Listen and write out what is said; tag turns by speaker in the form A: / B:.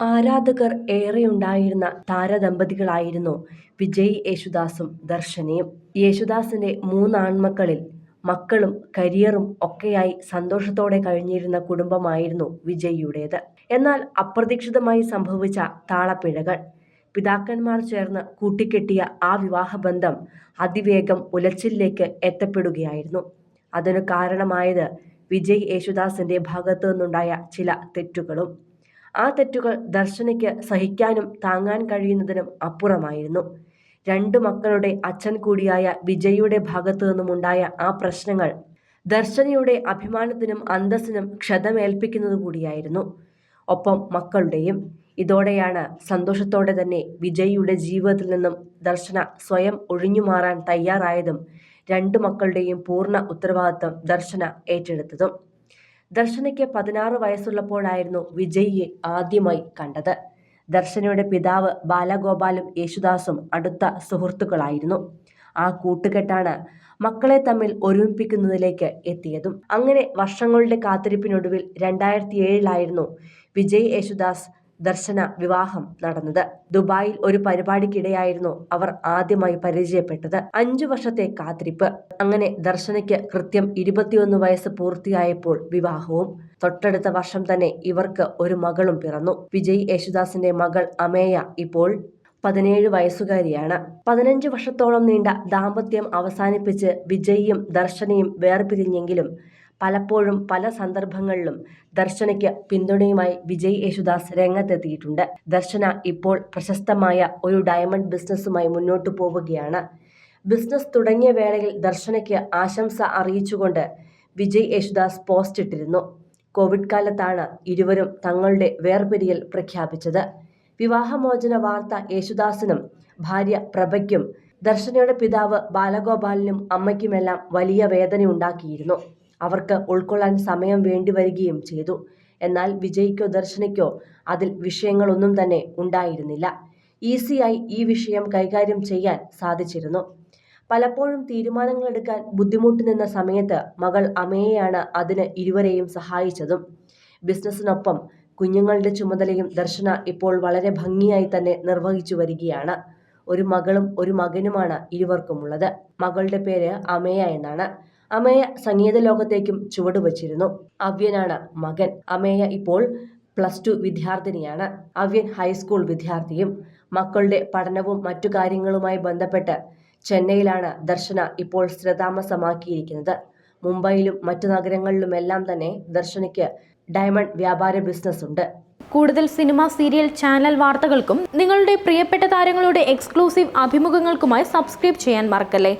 A: ആരാധകർ ഏറെയുണ്ടായിരുന്ന താരദമ്പതികളായിരുന്നു വിജയ് യേശുദാസും ദർശനയും. യേശുദാസിന്റെ മൂന്നാൺമക്കളിൽ മക്കളും കരിയറും ഒക്കെയായി സന്തോഷത്തോടെ കഴിഞ്ഞിരുന്ന കുടുംബമായിരുന്നു വിജയിയുടേത്. എന്നാൽ അപ്രതീക്ഷിതമായി സംഭവിച്ച താളപ്പിഴകൾ. പിതാക്കന്മാർ ചേർന്ന് കൂട്ടിക്കെട്ടിയ ആ വിവാഹബന്ധം അതിവേഗം ഉലച്ചിലിലേക്ക് എത്തപ്പെടുകയായിരുന്നു. അതിനു കാരണമായത് വിജയ് യേശുദാസിന്റെ ഭാഗത്തുനിന്നുണ്ടായ ചില തെറ്റുകളും. ആ തെറ്റുകൾ ദർശനയ്ക്ക് സഹിക്കാനും താങ്ങാൻ കഴിയുന്നതിനും അപ്പുറമായിരുന്നു. രണ്ടു മക്കളുടെ അച്ഛൻ കൂടിയായ വിജയിയുടെ ഭാഗത്തു നിന്നുമുണ്ടായ ആ പ്രശ്നങ്ങൾ ദർശനയുടെ അഭിമാനത്തിനും അന്തസ്സിനും ക്ഷതമേൽപ്പിക്കുന്നതുകൂടിയായിരുന്നു. ഒപ്പം മക്കളുടെയും. ഇതോടെയാണ് സന്തോഷത്തോടെ തന്നെ വിജയിയുടെ ജീവിതത്തിൽ നിന്നും ദർശന സ്വയം ഒഴിഞ്ഞുമാറാൻ തയ്യാറായതും രണ്ടു മക്കളുടെയും പൂർണ ഉത്തരവാദിത്വം ദർശന ഏറ്റെടുത്തതും. ദർശനയ്ക്ക് പതിനാറ് വയസ്സുള്ളപ്പോഴായിരുന്നു വിജയിയെ ആദ്യമായി കണ്ടത്. ദർശനയുടെ പിതാവ് ബാലഗോപാലും യേശുദാസും അടുത്ത സുഹൃത്തുക്കളായിരുന്നു. ആ കൂട്ടുകെട്ടാണ് മക്കളെ തമ്മിൽ ഒരുമിപ്പിക്കുന്നതിലേക്ക് എത്തിയതും. അങ്ങനെ വർഷങ്ങളുടെ കാത്തിരിപ്പിനൊടുവിൽ രണ്ടായിരത്തി ഏഴിലായിരുന്നു വിജയ് യേശുദാസ് ദർശന വിവാഹം നടന്നത്. ദുബായിൽ ഒരു പരിപാടിക്കിടെയായിരുന്നു അവർ ആദ്യമായി പരിചയപ്പെട്ടത്. അഞ്ചു വർഷത്തെ കാത്തിരിപ്പ്. അങ്ങനെ ദർശനയ്ക്ക് കൃത്യം ഇരുപത്തിയൊന്ന് വയസ്സ് പൂർത്തിയായപ്പോൾ വിവാഹവും. തൊട്ടടുത്ത വർഷം തന്നെ ഇവർക്ക് ഒരു മകളും പിറന്നു. വിജയ് യേശുദാസിന്റെ മകൾ അമേയ ഇപ്പോൾ പതിനേഴ് വയസ്സുകാരിയാണ്. പതിനഞ്ച് വർഷത്തോളം നീണ്ട ദാമ്പത്യം അവസാനിപ്പിച്ച് വിജയിയും ദർശനയും വേർപിരിഞ്ഞെങ്കിലും പലപ്പോഴും പല സന്ദർഭങ്ങളിലും ദർശനയ്ക്ക് പിന്തുണയുമായി വിജയ് യേശുദാസ് രംഗത്തെത്തിയിട്ടുണ്ട്. ദർശന ഇപ്പോൾ പ്രശസ്തമായ ഒരു ഡയമണ്ട് ബിസിനസ്സുമായി മുന്നോട്ടു പോവുകയാണ്. ബിസിനസ് തുടങ്ങിയ വേളയിൽ ദർശനയ്ക്ക് ആശംസ അറിയിച്ചുകൊണ്ട് വിജയ് യേശുദാസ് പോസ്റ്റ് ഇട്ടിരുന്നു കോവിഡ് കാലത്താണ് ഇരുവരും തങ്ങളുടെ വേർപിരിയൽ പ്രഖ്യാപിച്ചത്. വിവാഹമോചന വാർത്ത യേശുദാസിനും ഭാര്യ പ്രഭയ്ക്കും ദർശനയുടെ പിതാവ് ബാലഗോപാലിനും അമ്മയ്ക്കുമെല്ലാം വലിയ വേദനയുണ്ടാക്കിയിരുന്നു. അവർക്ക് ഉൾക്കൊള്ളാൻ സമയം വേണ്ടിവരികയും ചെയ്തു. എന്നാൽ വിജയിക്കോ ദർശനയ്ക്കോ അതിൽ വിഷയങ്ങളൊന്നും തന്നെ ഉണ്ടായിരുന്നില്ല. ഈസിയായി ഈ വിഷയം കൈകാര്യം ചെയ്യാൻ സാധിച്ചിരുന്നു. പലപ്പോഴും തീരുമാനങ്ങൾ എടുക്കാൻ ബുദ്ധിമുട്ട് നിന്ന സമയത്ത് മകൾ അമേയയാണ് അതിന് ഇരുവരെയും സഹായിച്ചതും. ബിസിനസ്സിനൊപ്പം കുഞ്ഞുങ്ങളുടെ ചുമതലയും ദർശന ഇപ്പോൾ വളരെ ഭംഗിയായി തന്നെ നിർവഹിച്ചു വരികയാണ്. ഒരു മകളും ഒരു മകനുമാണ് ഇരുവർക്കുമുള്ളത്. മകളുടെ പേര് അമേയ എന്നാണ്. അമേയ ചുവട് ചുവടുവച്ചിരുന്നു. അവ്യനാണ് മകൻ. അമേയ ഇപ്പോൾ പ്ലസ് ടു വിദ്യാർത്ഥിനിയാണ്. അവ്യൻ ഹൈസ്കൂൾ വിദ്യാർത്ഥിയും. മക്കളുടെ പഠനവും മറ്റു കാര്യങ്ങളുമായി ബന്ധപ്പെട്ട് ചെന്നൈയിലാണ് ദർശന ഇപ്പോൾ സ്ഥിരതാമസമാക്കിയിരിക്കുന്നത്. മുംബൈയിലും മറ്റു നഗരങ്ങളിലുമെല്ലാം തന്നെ ദർശനയ്ക്ക് ഡയമണ്ട് വ്യാപാര ബിസിനസ് ഉണ്ട്
B: കൂടുതൽ സിനിമ, സീരിയൽ, ചാനൽ വാർത്തകൾക്കും നിങ്ങളുടെ പ്രിയപ്പെട്ട താരങ്ങളുടെ എക്സ്ക്ലൂസീവ് അഭിമുഖങ്ങൾക്കുമായി സബ്സ്ക്രൈബ് ചെയ്യാൻ മറക്കല്ലേ